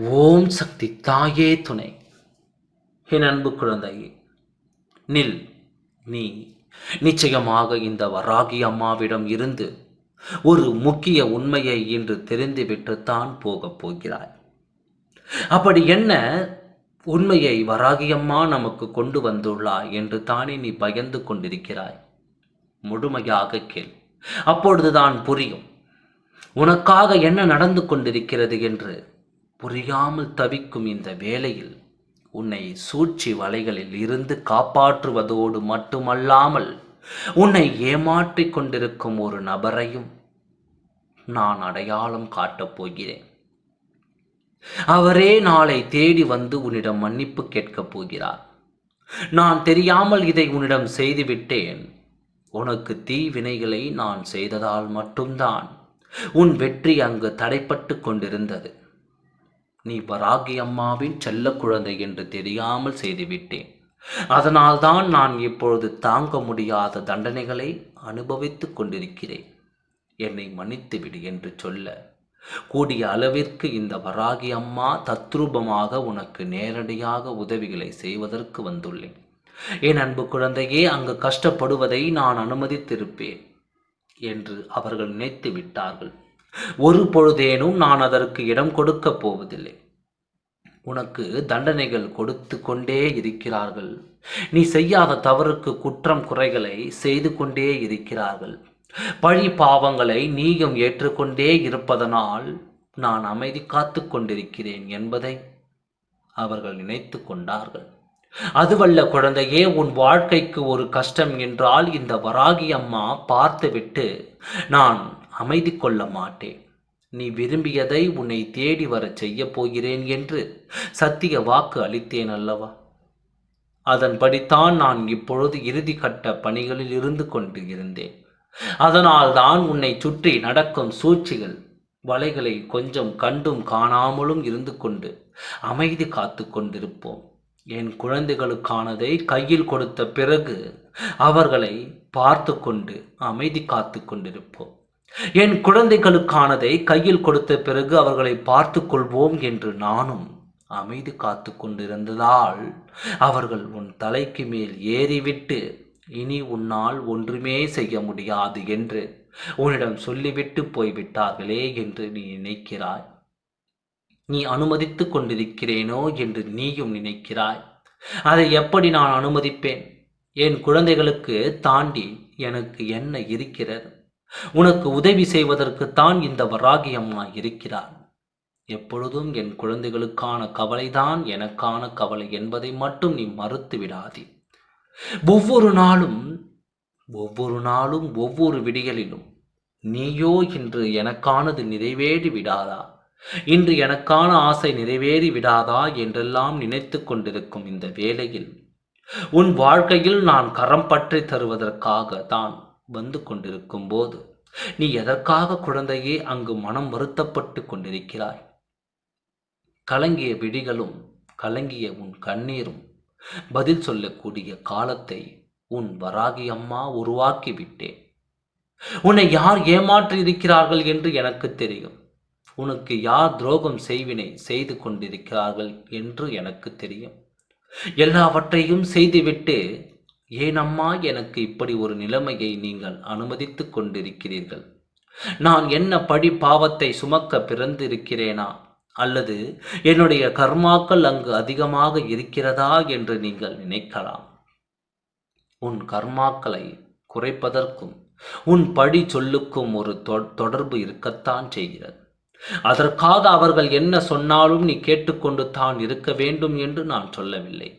ஓம் சக்தி தாயே துணை. என் அன்பு குழந்தையே நில் நீ. நிச்சயமாக இந்த வராகி அம்மாவிடம் இருந்து ஒரு முக்கிய உண்மையை இன்று தெரிந்துவிட்டுத்தான் போகப் போகிறாய். அப்படி என்ன உண்மையை வராகி அம்மா நமக்கு கொண்டு வந்துள்ளாய் என்று தானே நீ பயந்து கொண்டிருக்கிறாய்? முழுமையாக கேள். அப்பொழுதுதான் புரியும். உனக்காக என்ன நடந்து கொண்டிருக்கிறது என்று புரியாமல் தவிக்கும் இந்த வேளையில் உன்னை சூழ்ச்சி வலைகளில் இருந்து காப்பாற்றுவதோடு மட்டுமல்லாமல் உன்னை ஏமாற்றிக் கொண்டிருக்கும் ஒரு நபரையும் நான் அடையாளம் காட்டப் போகிறேன். அவரே நாளை தேடி வந்து உன்னிடம் மன்னிப்பு கேட்கப் போகிறார். நான் தெரியாமல் இதை உன்னிடம் செய்துவிட்டேன். உனக்கு தீவினைகளை நான் செய்ததால் மட்டும்தான் உன் வெற்றி அங்கு தடைப்பட்டு கொண்டிருந்தது. நீ வராகி அம்மாவின் செல்ல குழந்தை என்று தெரியாமல் செய்துவிட்டேன். அதனால்தான் நான் இப்பொழுது தாங்க முடியாத தண்டனைகளை அனுபவித்துக் கொண்டிருக்கிறேன். என்னை மன்னித்துவிடு என்று சொல்ல கூடிய அளவிற்கு இந்த வராகி அம்மா தத்ரூபமாக உனக்கு நேரடியாக உதவிகளை செய்வதற்கு வந்துள்ளேன். என் அன்பு குழந்தையே அங்கு கஷ்டப்படுவதை நான் அனுமதித்திருப்பேன் என்று அவர்கள் நினைத்து விட்டார்கள் ஒரு பொழுதேனும் நான் அதற்கு இடம் கொடுக்கப் போவதில்லை. உனக்கு தண்டனைகள் கொடுத்து கொண்டே இருக்கிறார்கள். நீ செய்யாத தவறுக்கு குற்றம் குறைகளை செய்து கொண்டே இருக்கிறார்கள். பழி பாவங்களை நீயும் ஏற்றுக்கொண்டே இருப்பதனால் நான் அமைதி காத்து கொண்டிருக்கிறேன் என்பதை அவர்கள் நினைத்து கொண்டார்கள். அதுவல்ல குழந்தையே உன் வாழ்க்கைக்கு ஒரு கஷ்டம் என்றால் இந்த வராகி அம்மா பார்த்துவிட்டு நான் அமைதி கொள்ள மாட்டேன். நீ விரும்பியதை உன்னை தேடி வரச் செய்ய போகிறேன் என்று சத்திய வாக்கு அளித்தேன் அல்லவா? அதன்படித்தான் நான் இப்பொழுது இறுதி கட்ட பணிகளில் இருந்து கொண்டு இருந்தேன். அதனால் தான் உன்னை சுற்றி நடக்கும் சூழ்ச்சிகள் வலைகளை கொஞ்சம் கண்டும் காணாமலும் இருந்து கொண்டு அமைதி காத்து கொண்டிருப்போம். என் குழந்தைகளுக்கானதை கையில் கொடுத்த பிறகு அவர்களை பார்த்து கொண்டு அமைதி காத்து கொண்டிருப்போம். என் குழந்தைகளுக்கானதை கையில் கொடுத்த பிறகு அவர்களை பார்த்து கொள்வோம் என்று நானும் அமைதி காத்து கொண்டிருந்ததால் அவர்கள் உன் தலைக்கு மேல் ஏறிவிட்டு இனி உன்னால் ஒன்றுமே செய்ய முடியாது என்று உன்னிடம் சொல்லிவிட்டு போய்விட்டார்களே என்று நீ நினைக்கிறாய். நீ அனுமதித்து கொண்டிருக்கிறேனோ என்று நீயும் நினைக்கிறாய். அதை எப்படி நான் அனுமதிப்பேன்? என் குழந்தைகளுக்கு தாண்டி எனக்கு என்ன இருக்கிறது? உனக்கு உதவி செய்வதற்குத்தான் இந்த வராகி அம்மா இருக்கிறார். எப்பொழுதும் என் குழந்தைகளுக்கான கவலைதான் எனக்கான கவலை என்பதை மட்டும் நீ மறுத்து விடாதே. ஒவ்வொரு நாளும் ஒவ்வொரு நாளும் ஒவ்வொரு விடிகளிலும் நீயோ இன்று எனக்கானது நிறைவேறி விடாதா? இன்று எனக்கான ஆசை நிறைவேறி விடாதா என்றெல்லாம் நினைத்து கொண்டிருக்கும் இந்த வேளையில் உன் வாழ்க்கையில் நான் கரம் பற்றி தருவதற்காக தான் வந்து கொண்டிருக்கும் போது நீ எதற்காக குழந்தையே அங்கு மனம் வருத்தப்பட்டு கொண்டிருக்கிறாய்? கலங்கிய விடிகளும் கலங்கிய உன் கண்ணீரும் பதில் சொல்லக்கூடிய காலத்தை உன் வராகி அம்மா உருவாக்கி விட்டேன் உன்னை யார் ஏமாற்றி இருக்கிறார்கள் என்று எனக்கு தெரியும். உனக்கு யார் துரோகம் செய்வினை செய்து கொண்டிருக்கிறார்கள் என்று எனக்கு தெரியும். எல்லாவற்றையும் செய்துவிட்டு ஏனம்மா எனக்கு இப்படி ஒரு நிலைமையை நீங்கள் அனுமதித்து கொண்டிருக்கிறீர்கள். நான் என்ன படி பாவத்தை சுமக்க பிறந்திருக்கிறேனா? அல்லது என்னுடைய கர்மாக்கள் அங்கு அதிகமாக இருக்கிறதா என்று நீங்கள் நினைக்கலாம். உன் கர்மாக்களை குறைப்பதற்கும் உன் படி சொல்லுக்கும் ஒரு தொடர்பு இருக்கத்தான் செய்கிறது. அதற்காக அவர்கள் என்ன சொன்னாலும் நீ கேட்டுக்கொண்டு தான் இருக்க வேண்டும் என்று நான் சொல்லவில்லை.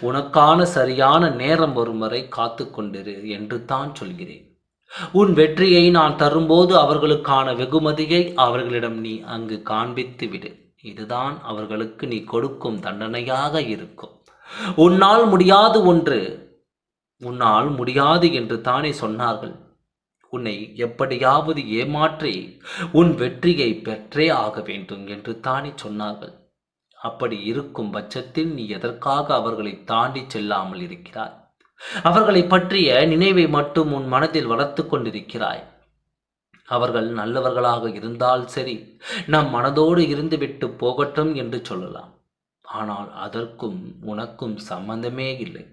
உனக்கான சரியான நேரம் வரும் வரை காத்து கொண்டிரு என்று தான் சொல்கிறேன். உன் வெற்றியை நான் தரும்போது அவர்களுக்கான வெகுமதியை அவர்களிடம் நீ அங்கு காண்பித்து விடு இதுதான் அவர்களுக்கு நீ கொடுக்கும் தண்டனையாக இருக்கும். உன்னால் முடியாது ஒன்று. உன்னால் முடியாது என்று தானே சொன்னார்கள். உன்னை எப்படியாவது ஏமாற்றி உன் வெற்றியை பெற்றே ஆக வேண்டும் என்று தானே சொன்னார்கள். அப்படி இருக்கும் பட்சத்தில் நீ எதற்காக அவர்களை தாண்டி செல்லாமல் இருக்கிறாய்? அவர்களை பற்றிய நினைவை மட்டும் உன் மனதில் வளர்த்து கொண்டிருக்கிறாய். அவர்கள் நல்லவர்களாக இருந்தால் சரி நம் மனதோடு இருந்துவிட்டு போகட்டும் என்று சொல்லலாம். ஆனால் அதற்கும் உனக்கும் சம்பந்தமே இல்லை.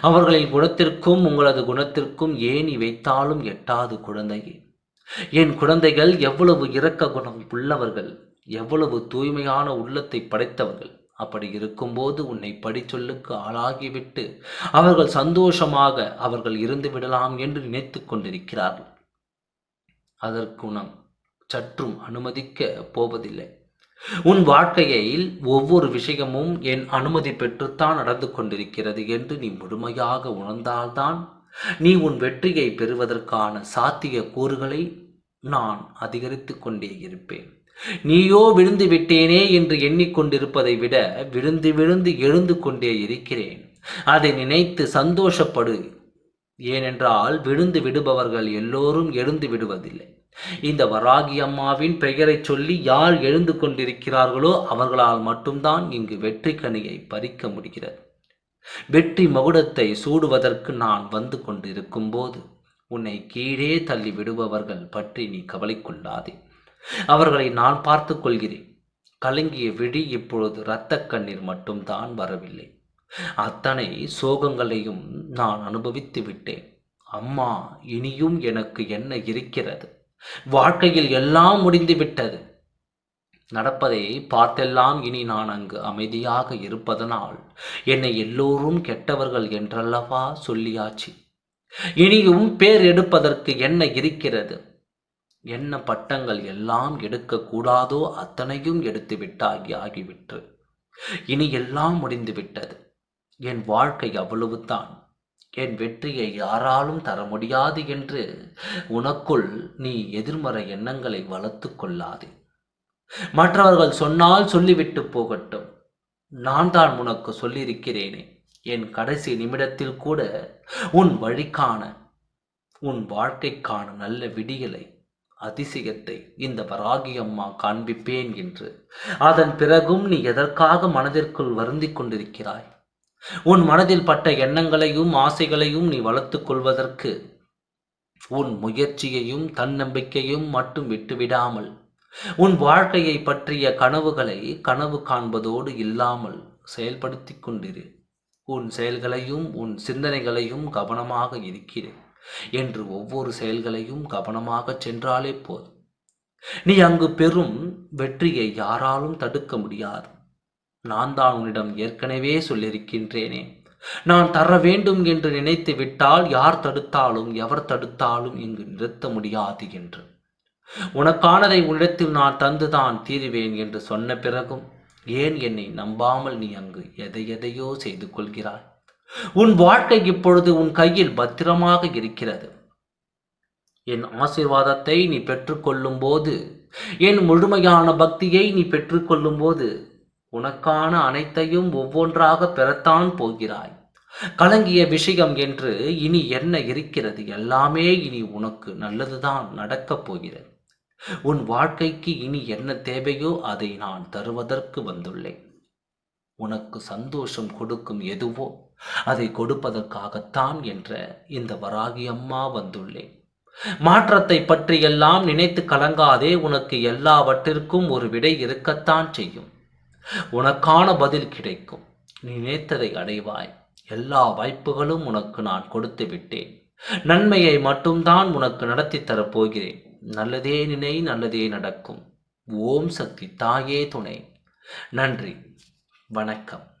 அவர்களின் குணத்திற்கும் உங்களது குணத்திற்கும் ஏணி வைத்தாலும் எட்டாது குழந்தையே? என் குழந்தைகள் எவ்வளவு இரக்க குணம் உள்ளவர்கள்? எவ்வளவு தூய்மையான உள்ளத்தை படைத்தவர்கள் அப்படி இருக்கும்போது உன்னை படிச்சொல்லுக்கு ஆளாகிவிட்டு அவர்கள் சந்தோஷமாக அவர்கள் இருந்து விடலாம் என்று நினைத்து கொண்டிருக்கிறார்கள். அதற்கு நாம் சற்றும் அனுமதிக்க போவதில்லை. உன் வாழ்க்கையில் ஒவ்வொரு விஷயமும் என் அனுமதி பெற்றுத்தான் நடந்து கொண்டிருக்கிறது என்று நீ முழுமையாக உணர்ந்தால்தான் நீ உன் வெற்றியை பெறுவதற்கான சாத்திய கூறுகளை நான் அதிகரித்து கொண்டே இருப்பேன். நீயோ விழுந்து விட்டேனே என்று எண்ணிக்கொண்டிருப்பதை விட விழுந்து விழுந்து எழுந்து கொண்டே இருக்கிறேன். அதை நினைத்து சந்தோஷப்படு. ஏனென்றால் விழுந்து விடுபவர்கள் எல்லோரும் எழுந்து விடுவதில்லை. இந்த வராகி அம்மாவின் பெயரை சொல்லி யார் எழுந்து கொண்டிருக்கிறார்களோ அவர்களால் மட்டும்தான் இங்கு வெற்றி கனியை பறிக்க முடிகிறது. வெற்றி மகுடத்தை சூடுவதற்கு நான் வந்து கொண்டிருக்கும் போது உன்னை கீழே தள்ளி விடுபவர்கள் பற்றி நீ கவலை கொள்ளாதே. அவர்களை நான் பார்த்து கொள்கிறேன். கலங்கிய விழி இப்பொழுது இரத்த கண்ணீர் மட்டும்தான் வரவில்லை. அத்தனை சோகங்களையும் நான் அனுபவித்து விட்டேன். அம்மா இனியும் எனக்கு என்ன இருக்கிறது? வாழ்க்கையில் எல்லாம் முடிந்து விட்டது. நடப்பதை பார்த்தெல்லாம் இனி நான் அங்கு அமைதியாக இருப்பதனால் என்னை எல்லோரும் கெட்டவர்கள் என்றல்லவா சொல்லியாச்சு. இனியும் பேர் எடுப்பதற்கு என்ன இருக்கிறது? என்ன பட்டங்கள் எல்லாம் எடுக்கக்கூடாதோ அத்தனையும் எடுத்து விட்டாகி ஆகிவிட்டு. இனி எல்லாம் முடிந்து விட்டது. என் வாழ்க்கை அவ்வளவுதான். என் வெற்றியை யாராலும் தர முடியாது என்று உனக்குள் நீ எதிர்மறை எண்ணங்களை வளர்த்து கொள்ளாதே. மற்றவர்கள் சொன்னால் சொல்லிவிட்டு போகட்டும். நான் தான் உனக்கு சொல்லியிருக்கிறேனே. என் கடைசி நிமிடத்தில் கூட உன் வழிக்கான உன் வாழ்க்கைக்கான நல்ல விடியலை அதிசயத்தை இந்த வராகி அம்மா காண்பிப்பேன் என்று. அதன் பிறகும் நீ எதற்காக மனதிற்குள் வருந்திக் கொண்டிருக்கிறாய்? உன் மனதில் பட்ட எண்ணங்களையும் ஆசைகளையும் நீ வளர்த்துக் கொள்வதற்கு உன் முயற்சியையும் தன்னம்பிக்கையும் மட்டும் விட்டுவிடாமல் உன் வாழ்க்கையை பற்றிய கனவுகளை கனவு காண்பதோடு இல்லாமல் செயல்படுத்தி கொண்டிரு. உன் செயல்களையும் உன் சிந்தனைகளையும் கவனமாக இருக்கிறேன். என்று ஒவ்வொரு செயல்களையும் கவனமாக சென்றாலே போதும். நீ அங்கு பெறும் வெற்றியை யாராலும் தடுக்க முடியாது. நான் தான் உன்னிடம் ஏற்கனவே சொல்லியிருக்கின்றேனே நான் தர வேண்டும் என்று நினைத்து விட்டால் யார் தடுத்தாலும் எவர் தடுத்தாலும் இங்கு நிறுத்த முடியாது என்று. உனக்கானதை உன்னிடத்தில் நான் தந்துதான் தீருவேன் என்று சொன்ன பிறகும் ஏன் என்னை நம்பாமல் நீ அங்கு எதை எதையோ செய்து கொள்கிறாய்? உன் வாழ்க்கை இப்பொழுது உன் கையில் பத்திரமாக இருக்கிறது. என் ஆசிர்வாதத்தை நீ பெற்றுக்கொள்ளும் போது என் முழுமையான பக்தியை நீ பெற்றுக்கொள்ளும் போது உனக்கான அனைத்தையும் ஒவ்வொன்றாக பெறத்தான் போகிறாய். கலங்கிய விஷயம் என்று இனி என்ன இருக்கிறது? எல்லாமே இனி உனக்கு நல்லதுதான் நடக்கப் போகிறது. உன் வாழ்க்கைக்கு இனி என்ன தேவையோ அதை நான் தருவதற்கு வந்துள்ளேன். உனக்கு சந்தோஷம் கொடுக்கும் எதுவோ அதை கொடுப்பதற்காகத்தான் என்ற இந்த வராகி அம்மா வந்துள்ளேன். மாற்றத்தை பற்றியெல்லாம் நினைத்து கலங்காதே உனக்கு எல்லாவற்றிற்கும் ஒரு விடை இருக்கத்தான் செய்யும். உனக்கான பதில் கிடைக்கும். நினைத்ததை அடைவாய். எல்லா வாய்ப்புகளும் உனக்கு நான் கொடுத்து விட்டேன். நன்மையை மட்டும்தான் உனக்கு நடத்தி தரப்போகிறேன் நல்லதே நினை நல்லதே நடக்கும். ஓம் சக்தி தாயே துணை. நன்றி. வணக்கம்.